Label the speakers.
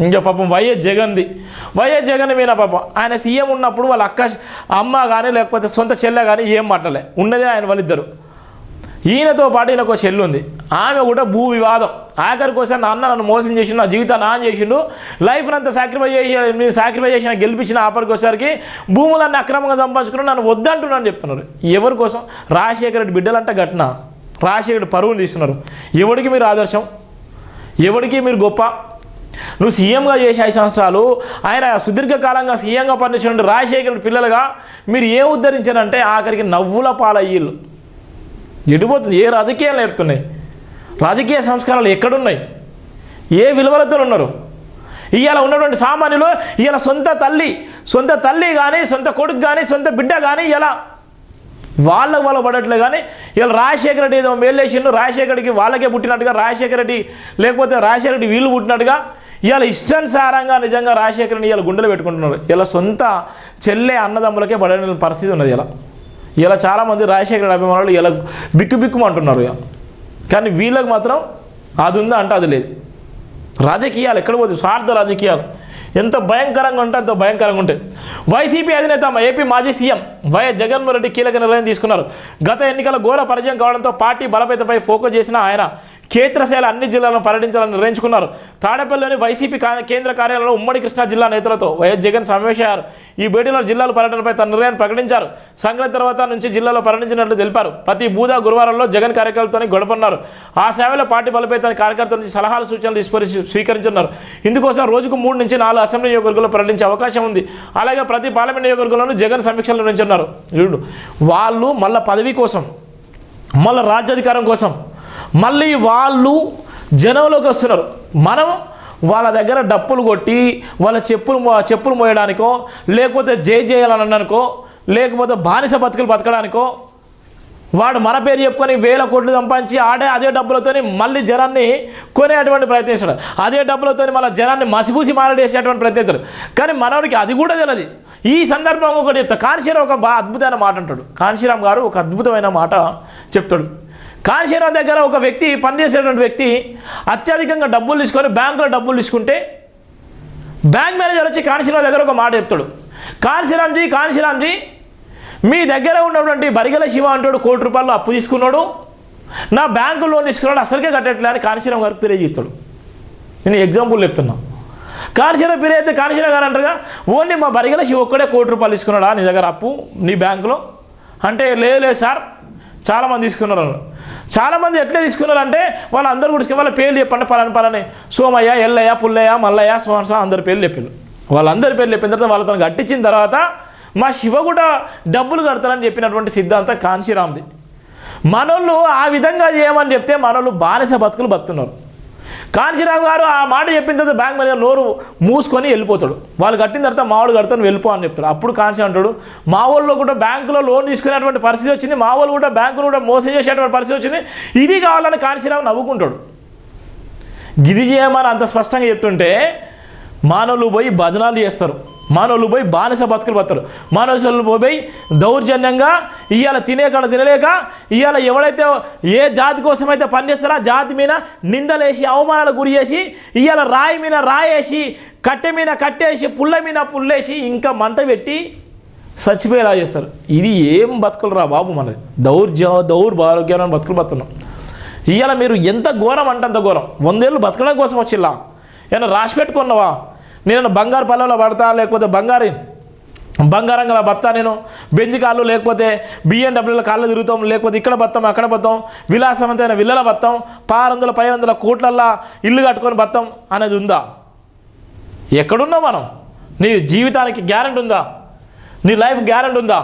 Speaker 1: ఇంకా పాపం YS జగన్ది. YS Jagan మీద పాపం. ఆయన సీఎం ఉన్నప్పుడు వాళ్ళ అక్క అమ్మ కానీ లేకపోతే సొంత చెల్లె కానీ ఏం మాట్లాడలే. ఉన్నదే ఆయన వాళ్ళిద్దరు. ఈయనతో పాటు ఈయనకు ఒక చెల్లు ఉంది ఆమె కూడా భూ వివాదం. ఆఖరి కోసం నా అన్న నన్ను మోసం చేసిండు నా జీవితాన్ని ఆన్ చేసిండు. లైఫ్ని అంతా సాక్రిఫై చేసి మీరు సాక్రిఫై చేసిన గెలిపించిన ఆపరికి వచ్చేసరికి భూములన్నీ అక్రమంగా సంపాదించుకుని నన్ను వద్దంటున్నాను చెప్తున్నారు ఎవరి కోసం? రాజశేఖర రెడ్డి బిడ్డలంట ఘటన. రాజశేఖర రెడ్డి పరువులు తీస్తున్నారు. ఎవడికి మీరు ఆదర్శం? ఎవడికి మీరు గొప్ప? నువ్వు సీఎంగా చేసే ఐదు సంవత్సరాలు ఆయన సుదీర్ఘకాలంగా సీఎంగా పనిచేసిన రాజశేఖర పిల్లలుగా మీరు ఏం ఉద్ధరించారంటే ఆఖరికి నవ్వుల పాలయ్యిళ్ళు ఎడిపోతుంది. ఏ రాజకీయాలు నేర్పుతున్నాయి రాజకీయ సంస్కారాలు ఎక్కడున్నాయి? ఏ విలువలతో ఉన్నారు? ఇవాళ ఉన్నటువంటి సామాన్యులు ఇవాళ సొంత తల్లి సొంత తల్లి కానీ సొంత కొడుకు కానీ సొంత బిడ్డ కానీ ఇలా వాళ్ళకు వాళ్ళు పడట్లే కానీ ఇవాళ రాజశేఖర రెడ్డి ఏదో మేలేసిండు రాజశేఖర వాళ్ళకే పుట్టినట్టుగా రాజశేఖర రెడ్డి లేకపోతే రాజశేఖర రెడ్డి వీళ్ళు పుట్టినట్టుగా ఇవాళ ఇష్టానుసారంగా నిజంగా రాజశేఖరని రెడ్డి ఇవాళ గుండెలు పెట్టుకుంటున్నారు. ఇలా సొంత చెల్లె అన్నదమ్ములకే పడని పరిస్థితి ఉన్నది ఇలా ఇలా చాలామంది రాజశేఖర అభిమానులు ఇలా బిక్కు బిక్కుమంటున్నారు ఇక కానీ వీళ్ళకి మాత్రం అది ఉందా అంటే అది లేదు. రాజకీయాలు ఎక్కడ పోతుంది స్వార్థ రాజకీయాలు. ఎంత భయంకరంగా ఉంటే అంత భయంకరంగా ఉంటాయి వైసీపీ అధినేత ఏపీ మాజీ సీఎం వైఎస్ జగన్మోహన్ రెడ్డి కీలక నిర్ణయం తీసుకున్నారు. గత ఎన్నికల ఘోర పరిచయం కావడంతో పార్టీ బలపేతపై ఫోకస్ చేసిన ఆయన క్షేత్రశైలి అన్ని జిల్లాలను పర్యటించాలని నిర్ణయించుకున్నారు. తాడేపల్లిలోని వైసీపీ కేంద్ర కార్యాలయంలో ఉమ్మడి కృష్ణా జిల్లా నేతలతో వైఎస్ జగన్ సమావేశమయ్యారు. ఈ భేటీలో జిల్లాల పర్యటనపై తన నిర్ణయాన్ని ప్రకటించారు. సంక్రాంతి తర్వాత నుంచి జిల్లాలో పర్యటించినట్లు తెలిపారు. ప్రతి బూధ గురువారంలో జగన్ కార్యకర్తలతో గొడవన్నారు ఆ సేవలో పార్టీ బలపేత కార్యకర్తల నుంచి సలహాలు సూచనలు స్వీకరించున్నారు ఇందుకోసం రోజుకు మూడు నుంచి నాలుగు అసెంబ్లీ నియోజకవర్గంలో ప్రకటించే అవకాశం ఉంది. అలాగే ప్రతి పార్లమెంట్ నియోజకవర్గంలోనూ జగన్ సమీక్షలు నిర్వహించున్నారు చూడు వాళ్ళు మళ్ళీ పదవి కోసం మళ్ళీ రాజ్యాధికారం కోసం మళ్ళీ వాళ్ళు జనంలోకి వస్తున్నారు. మనం వాళ్ళ దగ్గర డప్పులు కొట్టి వాళ్ళ చెప్పులు చెప్పులు మోయడానికో లేకపోతే జై చేయాలని అనడానికో లేకపోతే బానిస బతుకులు బతకడానికో వాడు మన పేరు చెప్పుకొని వేల కోట్లు సంపాదించి ఆడే అదే డబ్బులతోని మళ్ళీ జనాన్ని కొనేటువంటి ప్రయత్నిస్తాడు. అదే డబ్బులతోని మళ్ళీ జనాన్ని మసిపూసి మారడేసేటువంటి ప్రయత్నిస్తాడు. కానీ మనవడికి అది కూడా తెలియదు ఈ సందర్భం ఒకటి చెప్తా. కాన్షీరావు ఒక అద్భుతమైన మాట అంటాడు. కాన్షీరామ్ గారు ఒక అద్భుతమైన మాట చెప్తాడు. కాన్షీరావు దగ్గర ఒక వ్యక్తి పనిచేసేటువంటి వ్యక్తి అత్యధికంగా డబ్బులు తీసుకొని బ్యాంకులో డబ్బులు తీసుకుంటే బ్యాంక్ మేనేజర్ వచ్చి కాన్షీరావు దగ్గర ఒక మాట చెప్తాడు. కాన్షీరామ్జీ కాన్షీరామ్జీ మీ దగ్గర ఉన్నటువంటి బరిగల శివ అంటాడు కోటి రూపాయలు అప్పు తీసుకున్నాడు. నా బ్యాంకు లోన్ తీసుకున్నాడు అసలుకే కట్టట్లే అని కాన్షీరామ్ గారు పిరే చేస్తాడు నేను ఎగ్జాంపుల్ చెప్తున్నా. కాన్షీరావు పిరే అయితే కాన్షీరావు గారు అంటారుగా ఓన్లీ మా బరిగల శివ ఒక్కడే కోటి రూపాయలు తీసుకున్నాడా నీ దగ్గర అప్పు నీ బ్యాంకులో? అంటే లేదు లేదు సార్ చాలామంది తీసుకున్నారు. చాలామంది ఎట్లా తీసుకున్నారంటే వాళ్ళందరూ కూడా వాళ్ళ పేర్లు చెప్పండి పలాని పలాని. సోమయ్య ఎల్లయ్య పుల్లయ్య మల్లయ్య సోమస అందరి పేర్లు చెప్పారు వాళ్ళందరి పేర్లు చెప్పిన తర్వాత వాళ్ళతో తనకు కట్టించిన తర్వాత మా శివ కూడా డబ్బులు కడతారని చెప్పినటువంటి సిద్ధాంతం కాంశీరామ్ది. మనోళ్ళు ఆ విధంగా చేయమని చెప్తే మనోళ్ళు బానిస బతుకులు బతున్నారు కాంశీరామ్ గారు ఆ మాట చెప్పిన తర్వాత బ్యాంక్ మేనేజర్ నోరు మూసుకొని వెళ్ళిపోతాడు. వాళ్ళు కట్టిన తర్వాత మావాడు కడతాను వెళ్ళిపో అని చెప్తాడు అప్పుడు కాంశీ అంటాడు మా వాళ్ళు కూడా బ్యాంకులో లోన్ తీసుకునేటువంటి పరిస్థితి వచ్చింది. మా వాళ్ళు కూడా బ్యాంకులు కూడా మోసం చేసేటువంటి పరిస్థితి వచ్చింది. ఇది కావాలని కాంశీరామ్ నవ్వుకుంటాడు. గిది చేయమని అంత స్పష్టంగా చెప్తుంటే మానవులు పోయి భజనాలు చేస్తారు. మానవులు పోయి బానిస బతుకులు బతారు మానవులు పోయి దౌర్జన్యంగా ఇవాళ తినే కాడ తినలేక ఇవాళ ఎవడైతే ఏ జాతి కోసం అయితే పనిచేస్తారో ఆ జాతి మీద నిందలేసి అవమానాలు గురి చేసి ఇవాళ రాయి మీద రాయేసి కట్టె మీద కట్టేసి పుల్ల మీద పుల్లేసి ఇంకా మంట పెట్టి చచ్చిపోయేలా చేస్తారు. ఇది ఏం బతుకులు రా బాబు మనది. దౌర్జ దౌర్భాగ్యమైన బతుకులు బతున్నాం ఇవాళ మీరు ఎంత ఘోరం అంటే అంత ఘోరం. వందేళ్ళు బతకడం కోసం వచ్చిల్లా. ఏమైనా రాసి పెట్టుకున్నావా? నేను బంగారు పల్లెలో పడతా లేకపోతే బంగారు బంగారం గల బత్తా నేను బెంజ్ కాళ్ళు లేకపోతే బిఎండబ్ల్యూల కాళ్ళు తిరుగుతాం లేకపోతే ఇక్కడ బత్తాం అక్కడ బత్తాం విలాసవంతమైన విల్లల బత్తాం వందల పై వందల కోట్లల్లా ఇల్లు కట్టుకొని బత్తాం అనేది ఉందా? ఎక్కడున్నావు మనం? నీ జీవితానికి గ్యారెంటీ ఉందా? నీ లైఫ్ గ్యారెంటీ ఉందా?